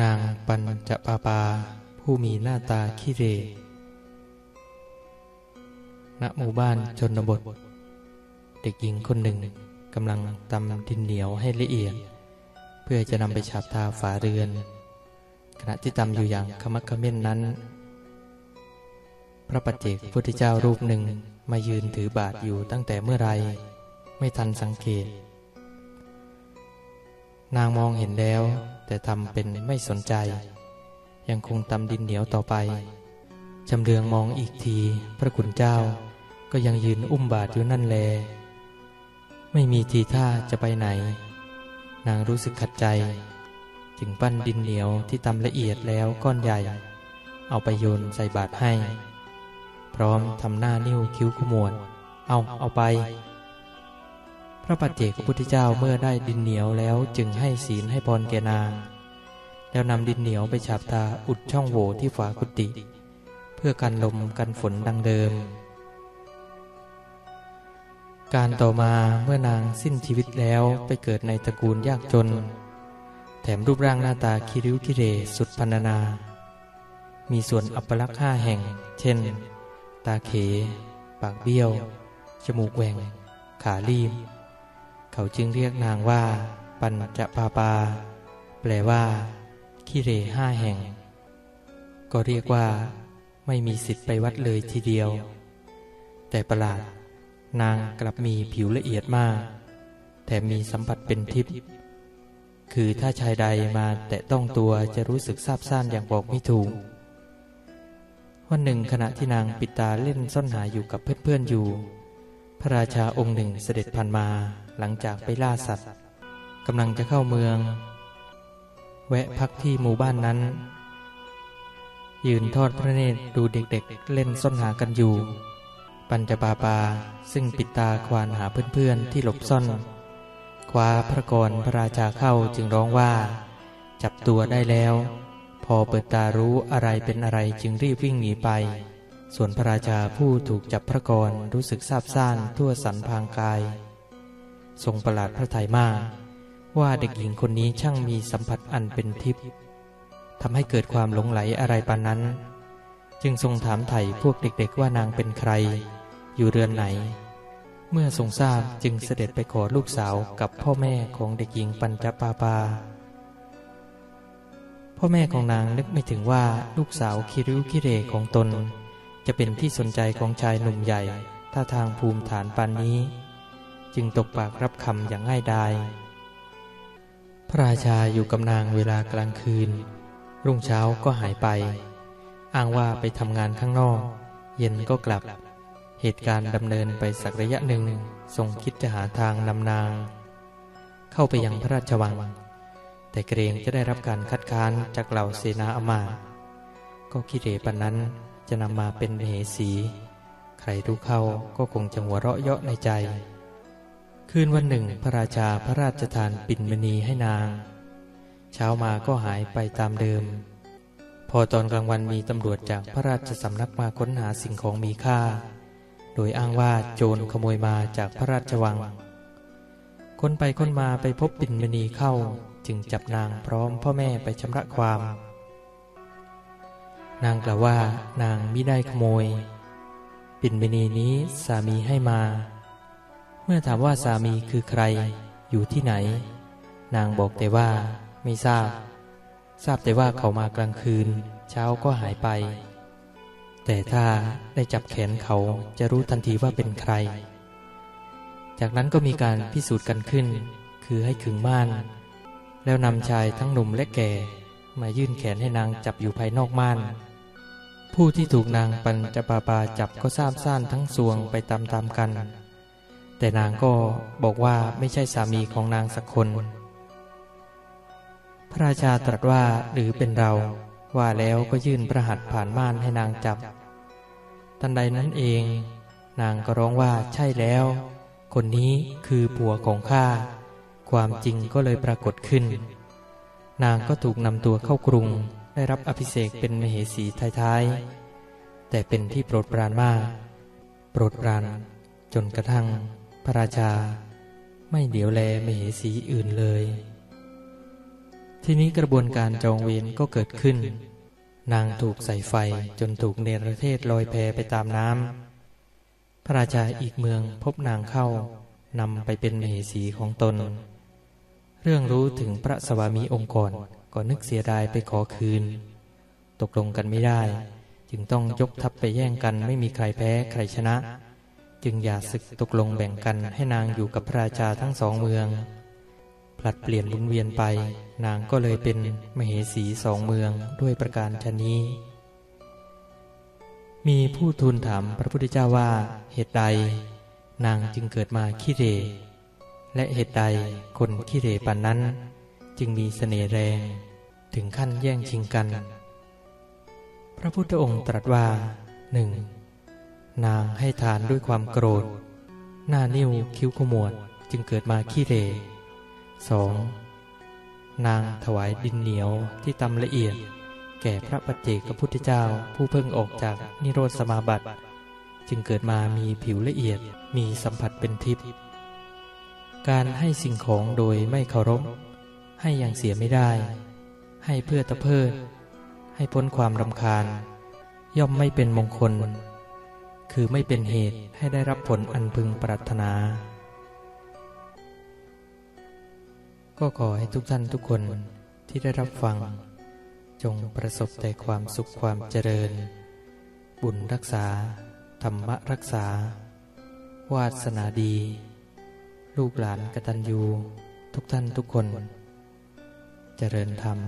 นางปัญจปาปา ผู้มีหน้าตาขี้เรณหมู่บ้านชนบท เด็กหญิงคนหนึ่งกำลังตำดินเหนียวให้ละเอียด เพื่อจะนำไปฉาบทาฝาเรือน ขณะที่ตำอยู่อย่างขมักเขม้นนั้น พระปัจเจกพุทธเจ้ารูปหนึ่งมายืนถือบาทอยู่ตั้งแต่เมื่อไร ไม่ทันสังเกต นางมองเห็นแล้ว แต่ทำเป็นไม่สนใจ ยังคงตำดินเหนียวต่อไปจำเรืองมองอีกที พระคุณเจ้าก็ยังยืนอุ้มบาทอยู่นั่นแล ไม่มีทีท่าจะไปไหน นางรู้สึกขัดใจ จึงปั้นดินเหนียวที่ตำละเอียดแล้วก้อนใหญ่ เอาไปโยนใส่บาทให้ พร้อมทำหน้านิ้วคิ้วขมวดเอาเอาไป ระปัจเจกพุทธเจ้าเมื่อได้ดินเหนียวแล้วจึงให้ศีลให้พรแกนาง แล้วนำดินเหนียวไปฉาบตาอุดช่องโหว่ที่ฝากุฏิเพื่อกันลมกันฝนดังเดิม การต่อมาเมื่อนางสิ้นชีวิตแล้วไปเกิดในตระกูลยากจน แถมรูปร่างหน้าตาคิริ้วคิเรสุดพรรณนา มีส่วนอัปลักษณ์ห้าแห่ง เช่น ตาเข ปากเบี้ยว จมูกแหว่ง ขาลีบ เขาจึงเรียกนางว่า ปัญจปาปา แปลว่าขี้เรห้าแห่ง ก็เรียกว่า ไม่มีสิทธิ์ไปวัดเลยทีเดียว แต่ประหลาด นางกลับมีผิวละเอียดมาก แต่มีสัมผัสเป็นทิพย์คือถ้าชายใดมาแตะต้องตัวจะรู้สึกซาบซ่านอย่างบอกไม่ถูกวันหนึ่งขณะที่นางปิดตาเล่นซ่อนหาอยู่กับเพื่อนๆอยู่ พระราชาองค์หนึ่งเสด็จผ่านมาหลังจากไปล่าสัตว์กำลังจะเข้าเมือง แวะพักที่หมู่บ้านนั้น ยืนทอดพระเนตรดูเด็กๆ เล่นซ่อนหากันอยู่ ปัญจปาปาซึ่งปิดตาควานหาเพื่อนๆที่หลบซ่อน คว้าพระกรพระราชาเข้าจึงร้องว่า จับตัวได้แล้ว พอเปิดตารู้อะไรเป็นอะไรจึงรีบวิ่งหนีไป ส่วนพระราชาผู้ถูกจับพระกรรู้สึกซาบซ่านทั่วสันพางกาย ทรงประหลาดพระทัยมาก ว่าเด็กหญิงคนนี้ช่างมีสัมผัสอันเป็นทิพย์ทำให้เกิดความหลงไหลอะไรปานนั้น จึงทรงถามไถ่พวกเด็กๆว่านางเป็นใคร อยู่เรือนไหน เมื่อทรงทราบจึงเสด็จไปขอลูกสาวกับพ่อแม่ของเด็กหญิงปัญจปาปาพ่อแม่ของนางนึกไม่ถึงว่าลูกสาวคิริวคิเรของตน จะเป็นที่สนใจของชายหนุ่มใหญ่ท่าทางภูมิฐานปานนี้ จึงตกปากรับคำอย่างง่ายดาย พระราชาอยู่กับนางเวลากลางคืน รุ่งเช้าก็หายไป อ้างว่าไปทำงานข้างนอก เย็นก็กลับ เหตุการณ์ดำเนินไปสักระยะหนึ่งทรงคิดจะหาทางนำนาง เข้าไปยังพระราชวัง แต่เกรงจะได้รับการคัดค้านจากเหล่าเสนาอมาร์ก็คิดเหปันนั้น จะนำมาเป็นเหสี ใครรู้เข้าก็คงจะหัวเราะเยาะในใจ คืนวันหนึ่งพระราชาพระราชทานปิ่นมณีให้นาง เช้ามาก็หายไปตามเดิม พอตอนกลางวันมีตำรวจจากพระราชสำนักมาค้นหาสิ่งของมีค่า โดยอ้างว่าโจรขโมยมาจากพระราชวังคนไปคนมาไปพบปิ่นมณีเข้าจึงจับนางพร้อมพ่อแม่ไปชำระความ นางกล่าวว่านางไมิได้ขโมย ปิ่นมณีนี้สามีให้มา เมื่อถามว่าสามีคือใครอยู่ที่ไหน นางบอกแต่ว่าไม่ทราบ ทราบแต่ว่าเขามากลางคืน เช้าก็หายไป แต่ถ้าได้จับแขนเขาจะรู้ทันทีว่าเป็นใคร จากนั้นก็มีการพิสูจน์กันขึ้น คือให้ขึงม่าน แล้วนำชายทั้งหนุ่มและแก่มายื่นแขนให้นางจับอยู่ภายนอกม่าน ผู้ที่ถูกนางปัญจปาปาจับก็ทราบซ่านทั้งสวงไปตามๆกัน แต่นางก็บอกว่าไม่ใช่สามีของนางสักคน พระราชาตรัสว่าหรือเป็นเราว่าแล้วก็ยื่นพระหัตผ่านม่านให้นางจับ ทันใดนั้นเอง นางก็ร้องว่าใช่แล้ว คนนี้คือผัวของข้าความจริงก็เลยปรากฏขึ้น นางก็ถูกนำตัวเข้ากรุง ได้รับอภิเษกเป็นมเหสีท้ายๆ แต่เป็นที่โปรดปรานมาก โปรดปรานจนกระทั่งพระราชา ไม่เดี๋ยวแลมเหสีอื่นเลย ทีนี้กระบวนการจองเวรก็เกิดขึ้น นางถูกใส่ไฟจนถูกเนรเทศลอยแพไปตามน้ำพระราชาอีกเมืองพบนางเข้านำไปเป็นมเหสีของตน เรื่องรู้ถึงพระสวามีองค์ก่อน ก็นึกเสียดายไปขอคืน ตกลงกันไม่ได้ จึงต้องยกทัพไปแย่งกันไม่มีใครแพ้ใครชนะ จึงอย่าศึกตกลงแบ่งกันให้นางอยู่กับพระราชาทั้งสองเมือง ผลัดเปลี่ยนหมุนเวียนไป นางก็เลยเป็นมเหสีสองเมืองด้วยประการชนนี้ มีผู้ทูลถามพระพุทธเจ้าว่าเหตุใด นางจึงเกิดมาขี้เรและเหตุใดคนขี้เรปานนั้น จึงมีเสน่ห์แรงถึงขั้นแย่งชิงกัน พระพุทธองค์ตรัสว่าหนึ่งนางให้ทานด้วยความโกรธ หน้านิ้วคิ้วขมวดจึงเกิดมาขี้เหรสองนางถวายดินเหนียวที่ตำละเอียด แก่พระปัจเจกพุทธเจ้าผู้เพิ่งออกจากนิโรธสมาบัติ จึงเกิดมามีผิวละเอียดมีสัมผัสเป็นทิพย์การให้สิ่งของโดยไม่เคารพ ให้อย่างเสียไม่ได้ ให้เพื่อตะเพิด ให้พ้นความรำคาญ ย่อมไม่เป็นมงคล คือไม่เป็นเหตุให้ได้รับผลอันพึงปรารถนา ก็ขอให้ทุกท่านทุกคนที่ได้รับฟัง จงประสบแต่ความสุขความเจริญ บุญรักษา ธรรมรักษา วาสนาดี ลูกหลานกตัญญูทุกท่านทุกคน เจริญธรรม